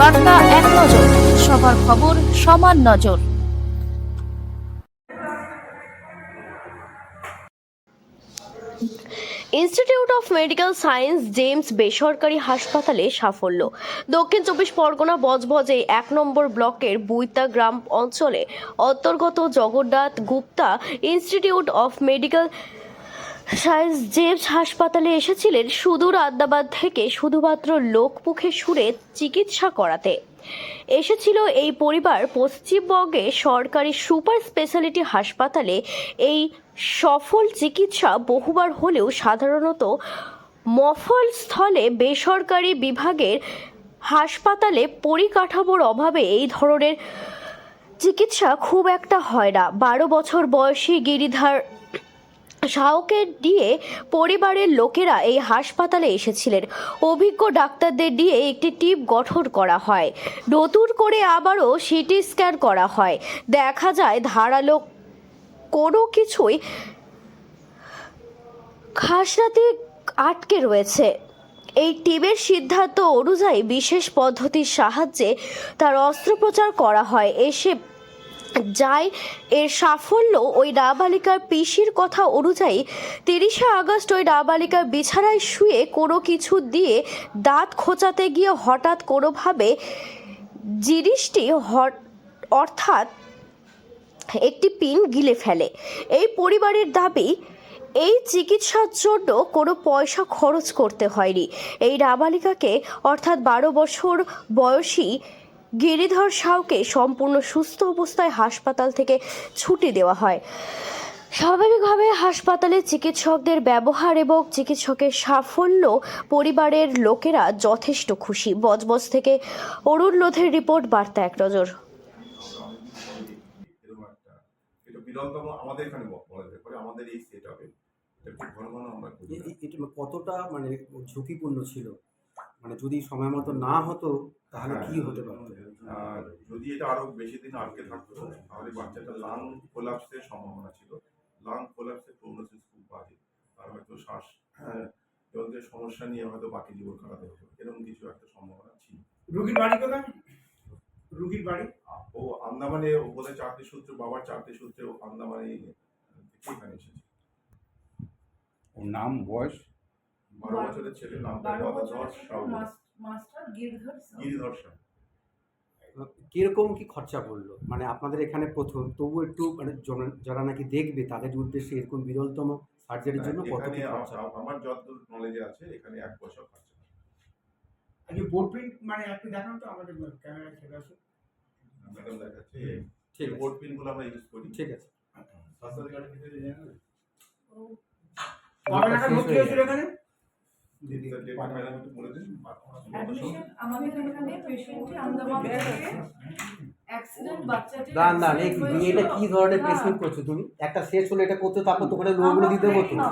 বার্তা এক নজর, সবার খবর সমান নজর। Institute of medical science JIMS বেসরকারি হাসপাতালে সাফল্য। দক্ষিণ চব্বিশ পরগনা বজবজে এক নম্বর ব্লকের বুইতা গ্রাম অঞ্চলে অন্তর্গত Jagannath Gupta institute of medical science JIMS হাসপাতালে এসেছিলেন সুদূর আদ্যাবাদ থেকে শুধুমাত্র লোকমুখে সুরে চিকিৎসা করাতে। এসেছিল এই পরিবার পশ্চিমবঙ্গে সরকারি সুপার স্পেশালিটি হাসপাতালে এই সফল চিকিৎসা বহুবার হলেও সাধারণত মফল স্থলে বেসরকারি বিভাগের হাসপাতালে পরিকাঠামোর অভাবে এই ধরনের চিকিৎসা খুব একটা হয় না। বারো বছর বয়সী গিরিধার শাহকে দিয়ে পরিবারের লোকেরা এই হাসপাতালে এসেছিলেন। অভিজ্ঞ ডাক্তারদের দিয়ে একটি টিম গঠন করা হয়। নতুন করে আবারও সিটি স্ক্যান করা হয়। দেখা যায় ধারালো কোনো কিছুই খাসরাতে আটকে রয়েছে। এই টিমের সিদ্ধান্ত অনুযায়ী বিশেষ পদ্ধতির সাহায্যে তার অস্ত্রোপচার করা হয়। এসে যায়। এর সাফল্য ওই নাবালিকার পিসির কথা অনুযায়ী তিরিশে আগস্ট ওই নাবালিকার বিছানায় শুয়ে কোনো কিছু দিয়ে দাঁত খোঁচাতে গিয়ে হঠাৎ কোনোভাবে জিনিসটি অর্থাৎ একটি পিন গিলে ফেলে। এই পরিবারের দাবি, এই চিকিৎসার জন্য কোনো পয়সা খরচ করতে হয়নি। এই নাবালিকাকে অর্থাৎ বারো বছর বয়সী গিরিধর সাউকে সম্পূর্ণ সুস্থ অবস্থায় হাসপাতাল থেকে ছুটি দেওয়া হয়। স্বাভাবিকভাবে হাসপাতালে চিকিৎসকদের ব্যবহার এবং চিকিৎসকের সাফল্য পরিবারের লোকেরা যথেষ্ট খুশি। বজবজ থেকে অরুণ লোধের রিপোর্ট বার্তা এক নজর। আমাদের এখানে আমাদের এই সেট আপে কতটা মানে ঝুঁকিপূর্ণ ছিল? মানে যদি সময় মতো না হতো তাহলে কি হতে পারতো? আর যদি এটা আরও বেশি দিন আটকে থাকতো তাহলে বাচ্চাটা লাং কোলাপসের সম্ভাবনা ছিল। লাং কোলাপসের প্রোগনোসিস খুব বাজে আর হয়তো শ্বাস হ্যাঁ, যন্ত্রের সমস্যা নিয়ে হয়তো বাকি জীবন কাটাতে হতো। এরকম কিছু একটা সম্ভাবনা ছিল। রুগীর বাড়ি কোথায়? রুগীর বাড়ি? ও আন্দামানে ও বলে চারটি সূত্র বাবার চারটি সূত্রে ও আন্দামানে এখানে এসেছে। ওর নাম বয়স? বারো বছরের ছেলে বারো বছরের মাস্টার গিরধর গিরিধর কীরকম কি খরচা পড়ল? মানে আপনাদের এখানে প্রথম তবু একটু মানে যারা নাকি দেখবে তাদের উদ্দেশ্যে এরকম বিরলতম সার্জারির জন্য কত কি খরচা? আমার যতদূর নলেজে আছে এখানে এক পয়সা খরচা। আজকে বোর্ড প্রিন্ট মানে একটু দেখান তো আমাদের ক্যামেরায় চলে আসো ম্যাডাম দেখাচ্ছে ঠিক আছে। বোর্ড আমরা ইউজ করি। ঠিক আছে। স্বাস্থ্য কার্ডের ভিতরে জানেন? ও, কবে নাগাদ ভর্তি হয়েছিল এখানে? আমাদের এখানে পেশেন্টটি আন্দামান থেকে অ্যাক্সিডেন্ট বাচ্চাটির দান দান এই কি- এটা কি ধরনের। প্লেসমেন্ট করছ? তুমি একটা শেষ হলে এটা করতে তারপর তোমার ওখানে লোকগুলো দিতে হতো না,